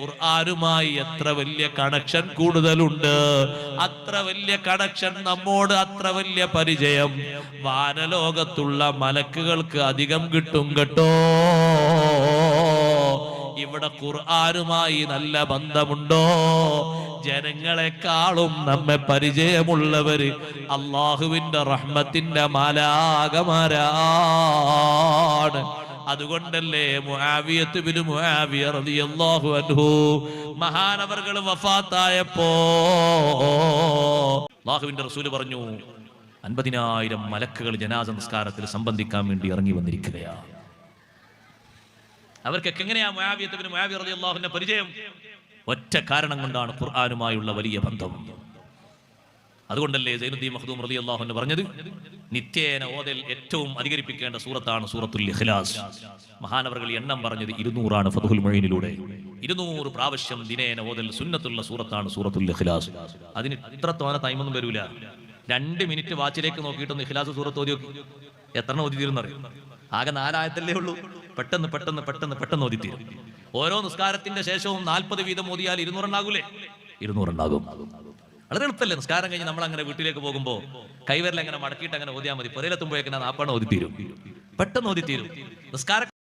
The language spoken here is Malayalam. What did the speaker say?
ഖുർആനുമായി എത്ര വലിയ കണക്ഷൻ കൂടുതലുണ്ട്? അത്ര വലിയ കണക്ഷൻ നമ്മോട് അത്ര വലിയ പരിചയം. വാനലോകത്തുള്ള മലക്കുകൾക്ക് അധികം കിട്ടും കേട്ടോ. ഇവിടെ ഖുർആനുമായി നല്ല ബന്ധമുണ്ടോ? ജനങ്ങളെക്കാളും നമ്മെ പരിചയമുള്ളവര് അള്ളാഹുവിന്റെ റഹ്മത്തിന്റെ മാലാകമാരാണ്. അതുകൊണ്ടല്ലേ മഹാനവർകൾ വഫാത്തായപ്പോ? അള്ളാഹുവിന്റെ റസൂൽ പറഞ്ഞു അൻപതിനായിരം മലക്കുകൾ ജനാസ നിസ്കാരത്തിൽ സംബന്ധിക്കാൻ വേണ്ടി ഇറങ്ങി വന്നിരിക്കുകയാണ് അവർക്കൊക്കെ എങ്ങനെയാ പരിചയം? ഒറ്റ കാരണം കൊണ്ടാണ് ഖുർആാനുമായുള്ള വലിയ ബന്ധം. അതുകൊണ്ടല്ലേ സൈനുദ്ദീൻ മഹദൂം റളിയല്ലാഹു അൻഹു പറഞ്ഞത്? നിത്യേന ഓതൽ ഏറ്റവും അധികരിപ്പിക്കേണ്ട സൂറത്താണ് സൂറത്തുൽ ഇഖ്ലാസ്. മഹാനവറുകൾ എണ്ണം പറഞ്ഞത് ഇരുന്നൂറാണ് ഫതുഹുൽ മുഈനിലൂടെ ഇരുന്നൂറ് പ്രാവശ്യം ദിനേന ഓതൽ സുന്നത്തുള്ള സൂറത്താണ് സൂറത്തുൽ ഇഖ്ലാസ്. അതിന് ഇത്ര തോന ടൈമൊന്നും വരൂല. രണ്ട് മിനിറ്റ് വാച്ചിലേക്ക് നോക്കിയിട്ടൊന്ന് ഇഖ്ലാസ് സൂറത്ത് ഓതി നോക്കി. എത്ര ഓതി തീരുന്നറിയും ആകെ നാലായത്തല്ലേ ഉള്ളൂ. പെട്ടെന്ന് പെട്ടെന്ന് പെട്ടെന്ന് പെട്ടെന്ന് ഓതി തീരും ഓരോ നിസ്കാരത്തിന്റെ ശേഷവും നാൽപ്പത് വീതം ഓതിയാൽ ഇരുന്നൂറുണ്ടാകൂലേ ഇരുന്നൂറുണ്ടാകും വളരെ എളുപ്പമല്ലേ നിസ്കാരം കഴിഞ്ഞ് നമ്മൾ അങ്ങനെ വീട്ടിലേക്ക് പോകുമ്പോൾ കൈവരൽ അങ്ങനെ മടക്കിയിട്ട് അങ്ങനെ ഓതിയാൽ മതി. പുരയിലെത്തുമ്പോഴേക്കും നാപ്പാണ് ഓതി തീരും പെട്ടെന്ന് ഓതി തീരും നിസ്കാര